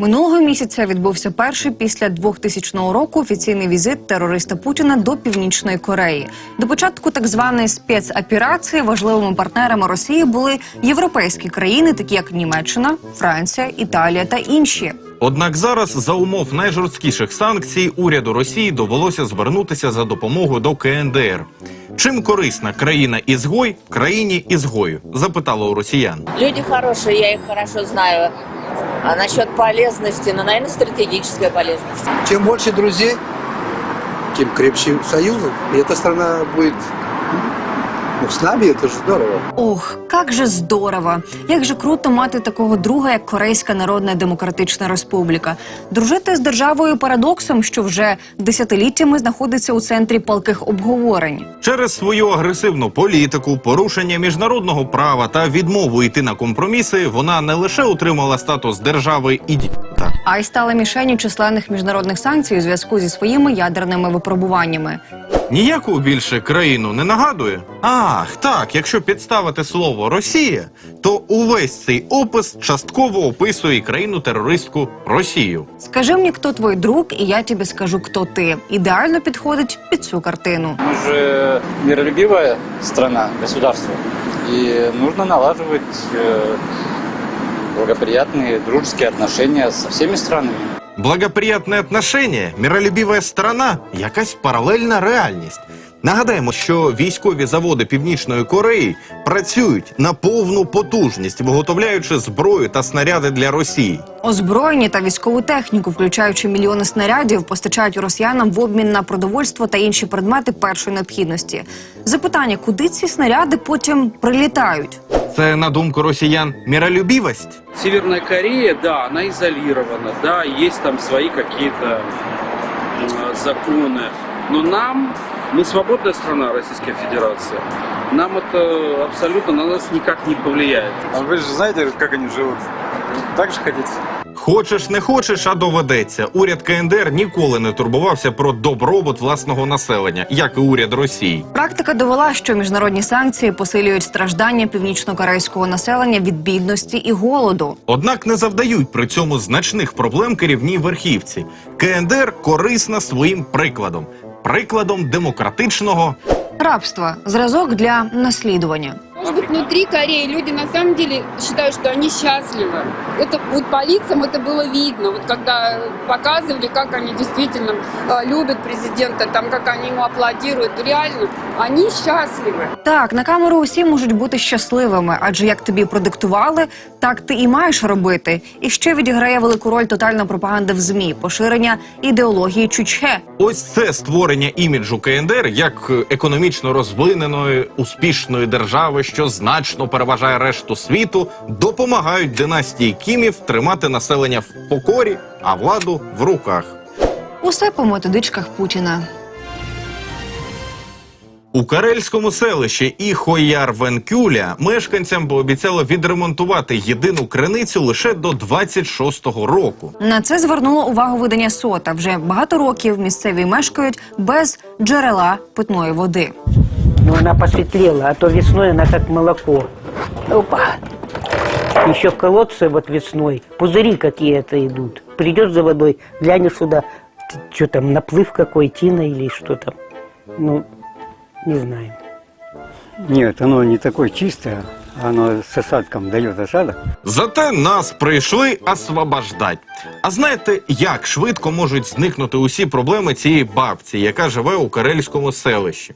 Минулого місяця відбувся перший після 2000 року офіційний візит терориста Путіна до Північної Кореї. До початку так званої спецоперації важливими партнерами Росії були європейські країни, такі як Німеччина, Франція, Італія та інші. Однак зараз за умов найжорсткіших санкцій уряду Росії довелося звернутися за допомогою до КНДР. Чим корисна країна ізгой країні ізгою? запитало у росіян. Люди хорошие, я их хорошо знаю. А насчет полезности, ну, наверное, стратегическая полезность. Чем больше друзей, тем крепче союзы. И эта страна будет ну, с нами, это же здорово. Ох, як же здорово! Як же круто мати такого друга, як Корейська Народна Демократична Республіка. Дружити з державою парадоксом, що вже десятиліттями знаходиться у центрі палких обговорень. Через свою агресивну політику, порушення міжнародного права та відмову йти на компроміси, вона не лише отримала статус держави ідіота, а й стала мішенню численних міжнародних санкцій у зв'язку зі своїми ядерними випробуваннями Ніяку більше країну не нагадує? Ах, так, якщо підставити слово Росія, то увесь цей опис частково описує і країну терористку Росію. Скажи мені, хто твій друг, і я тобі скажу, хто ти. Ідеально підходить під цю картину. Мы же миролюбивая страна, государство. И нужно налаживать э, благоприятные дружеские отношения со всеми странами. Благоприятне отношення, миролюбива сторона, якась паралельна реальність. Нагадаємо, що військові заводи Північної Кореї працюють на повну потужність, виготовляючи зброю та снаряди для Росії. Озброєні та військову техніку, включаючи мільйони снарядів, постачають росіянам в обмін на продовольство та інші предмети першої необхідності. Запитання, куди ці снаряди потім прилітають? Це на думку росіян миролюбивість? Северная Корея, да, она изолирована, да, есть там свои какие-то м, законы. Но нам, мы свободная страна, Российская Федерация, нам это абсолютно на нас никак не повлияет. А вы же знаете, как они живут? Так же хотите? Хочеш, не хочеш, а доведеться. Уряд КНДР ніколи не турбувався про добробут власного населення, як і уряд Росії. Практика довела, що міжнародні санкції посилюють страждання північно-корейського населення від бідності і голоду. Однак не завдають при цьому значних проблем керівній верхівці. КНДР корисна своїм прикладом, прикладом демократичного Рабство зразок для наслідування Может быть, внутри Кореи люди на самом деле считают, что они счастливы. Это вот по лицам это было видно, вот когда показывали, как они действительно э, любят президента, там, как они ему аплодируют. Реально, они счастливы. Так, на камеру усі можуть бути щасливими, адже як тобі продиктували, так ти і маєш робити. І ще відіграє велику роль тотальна пропаганда в змі, поширення ідеології чучхе. Ось це створення іміджу КНДР як е, економічно розвиненої успішної держави, що значно переважає решту світу, допомагають династії Кімів тримати населення в покорі, а владу в руках. Усе по методичках Путіна. У карельському селищі Іхояр Венкюля мешканцям пообіцяли відремонтувати єдину криницю лише до 26-го року. На це звернуло увагу видання сота. Вже багато років місцеві мешкають без джерела питної води. Но она посветлела, а то весной она как молоко. Опа! Еще в колодце вот весной пузыри какие-то идут. Придешь за водой, глянешь сюда, что там, наплыв какой, тина или что там. Ну, не знаю. Нет, оно не такое чистое, оно с осадком дает осадок. Зате нас прийшли освобождать. А знаєте, як швидко можуть зникнути усі проблеми цієї бабці, яка живе у карельському селищі?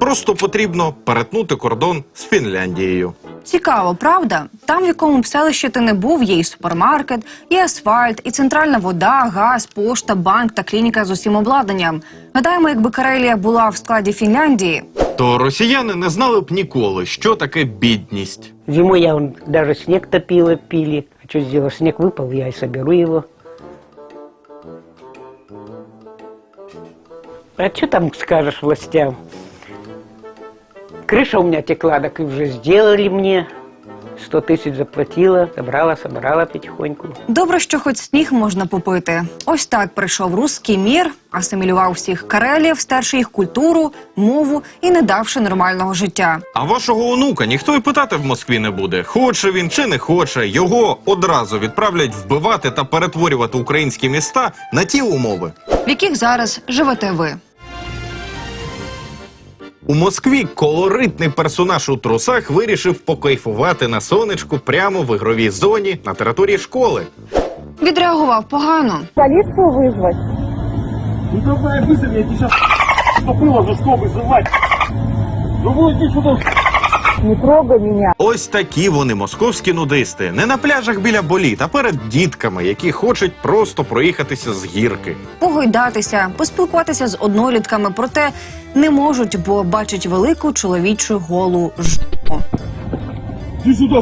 Просто потрібно перетнути кордон з Фінляндією. Цікаво, правда? Там, в якому б селищі ти не був, є і супермаркет, і асфальт, і центральна вода, газ, пошта, банк та клініка з усім обладнанням. Гадаємо, якби Карелія була в складі Фінляндії, То росіяни не знали б ніколи, що таке бідність. Зимой я вон, даже снег топила, пили. А что сделать? Снег выпал, я и соберу его. А что там скажешь властям? Крыша у меня текла, так и уже сделали мне. 100 тысяч заплатила, собрала, собрала потихоньку. Добре, що хоч сніг можна попити. Ось так прийшов руський мір, асимілював всіх карелів, стерши їх культуру, мову і не давши нормального життя. А вашого онука ніхто й питати в Москві не буде. Хоче він чи не хоче, його одразу відправлять вбивати та перетворювати українські міста на ті умови. в яких зараз живете ви. У Москві колоритний персонаж у трусах вирішив покайфувати на сонечку прямо в ігровій зоні на території школи. Відреагував погано. Ну давай быстро, я тебе сейчас попыло за что вызывать. Ну вот трогай сюда. Ось такі вони московські нудисти, не на пляжах біля боліт, а перед дітками, які хочуть просто проїхатися з гірки. Погойдатися, поспілкуватися з однолітками, проте не можуть, бо бачать велику чоловічу голу жопу. Ти сюда.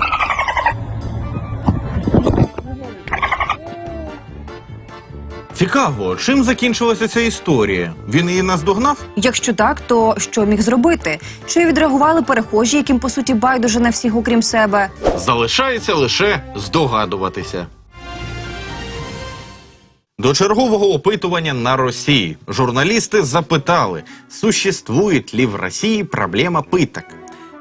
Цікаво, чим закінчилася ця історія? Він її наздогнав? Якщо так, то що міг зробити? Чи відреагували перехожі, яким по суті байдуже на всіх, окрім себе? Залишається лише здогадуватися. До чергового опитування на Росії журналісти запитали, существує ли в Росії проблема питок.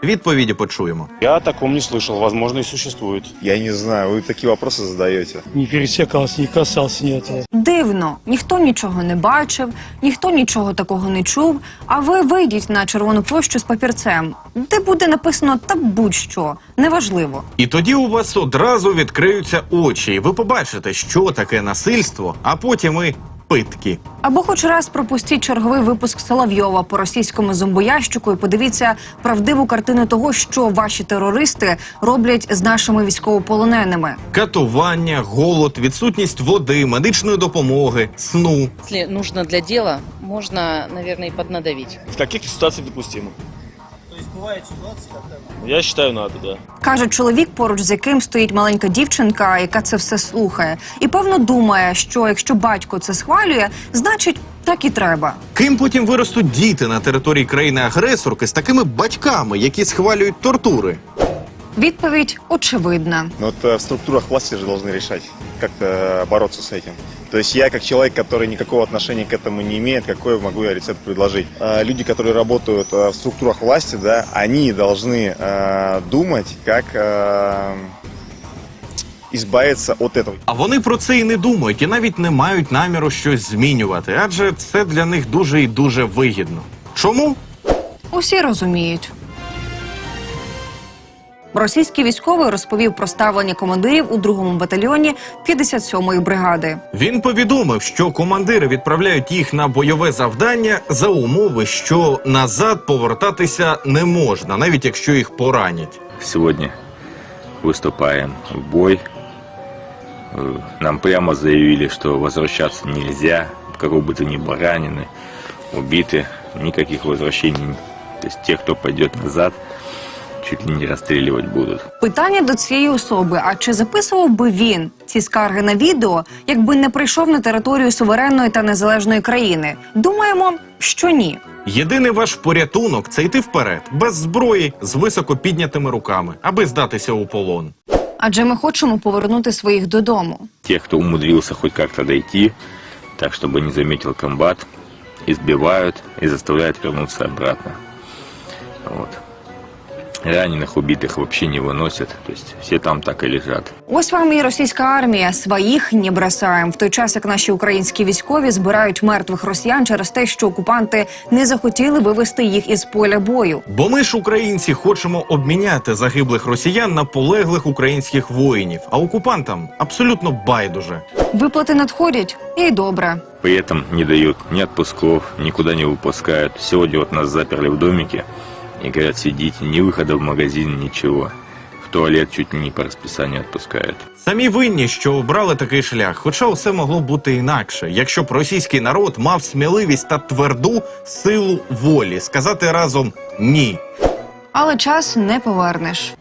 Відповіді почуємо. Я о таком не слышал, возможно и существует. Я не знаю, вы такие вопросы задаете. Не пересекался, не касался ни этого. Дивно, ніхто нічого не бачив, ніхто нічого такого не чув. А ви вийдіть на червону площу з папірцем, де буде написано та будь-що, неважливо. І тоді у вас одразу відкриються очі, і ви побачите, що таке насильство, а потім і питки. Або хоч раз пропустіть черговий випуск Соловйова по російському зомбоящику і подивіться правдиву картину того, що ваші терористи роблять з нашими військовополоненими. Катування, голод, відсутність води, медичної допомоги, сну. Если нужно для дела, можно, наверное, и поднадавить. В каких ситуациях допустимо? То есть бывает ситуации, Я считаю, надо, да. Каже чоловік, поруч з яким стоїть маленька дівчинка, яка це все слухає, і певно думає, що якщо батько це схвалює, значить так і треба. Ким потім виростуть діти на території країни-агресорки з такими батьками, які схвалюють тортури? Відповідь очевидна. Но вот э, в структурах власти же должны решать, как э, бороться с этим. То есть я, как человек, который никакого отношения к этому не имеет, какой могу я рецепт предложить? Э, Люди, которые работают э, в структурах власти, да, они должны э, думать, как э, избавиться от этого. А вони про це і не думають, і навіть не мають наміру щось змінювати, адже це для них дуже і дуже вигідно. Чому? Усі розуміють. Російський військовий розповів про ставлення командирів у другому батальйоні 57-ї бригади. Він повідомив, що командири відправляють їх на бойове завдання за умови, що назад повертатися не можна, навіть якщо їх поранять. Сегодня выступаем в бой. Э, Нам прямо заявили, что возвращаться нельзя, кого бы то ни было ранены, убиты, никаких возвращений. То есть те, кто пойдет назад, чуть ли не расстреливать будут. Питання до цієї особи: а чи записував би він ці скарги на відео, якби не прийшов на територію суверенної та незалежної країни? Думаємо, що ні. Єдиний ваш порятунок це йти вперед, без зброї, з високо піднятими руками, аби здатися у полон. Адже ми хочемо повернути своїх додому. Тех, кто умудрился хоть как-то дойти, так чтобы не заметил комбат, избивают и заставляют вернуться обратно. Вот. Раненых, убитых вообще не выносят, то есть все там так и лежат. Ось вам і російська армія своїх не бросаєм. В той час як наші українські військові збирають мертвих росіян через те, що окупанти не захотіли вивести їх із поля бою. Бо ми ж, українці, хочемо обміняти загиблих росіян на полеглих українських воїнів, а окупантам абсолютно байдуже. Виплати надходять, і добре. При этом не дают ни отпусков, никуда не выпускают. Сегодня вот нас заперли в домике и говорят, сидите, ни выхода в магазин, ничего. В туалет чуть не по расписанию отпускают. Самі винні, що обрали такий шлях, хоча усе могло бути інакше, якщо б російський народ мав сміливість та тверду силу волі сказати разом ні. Але час не повернеш.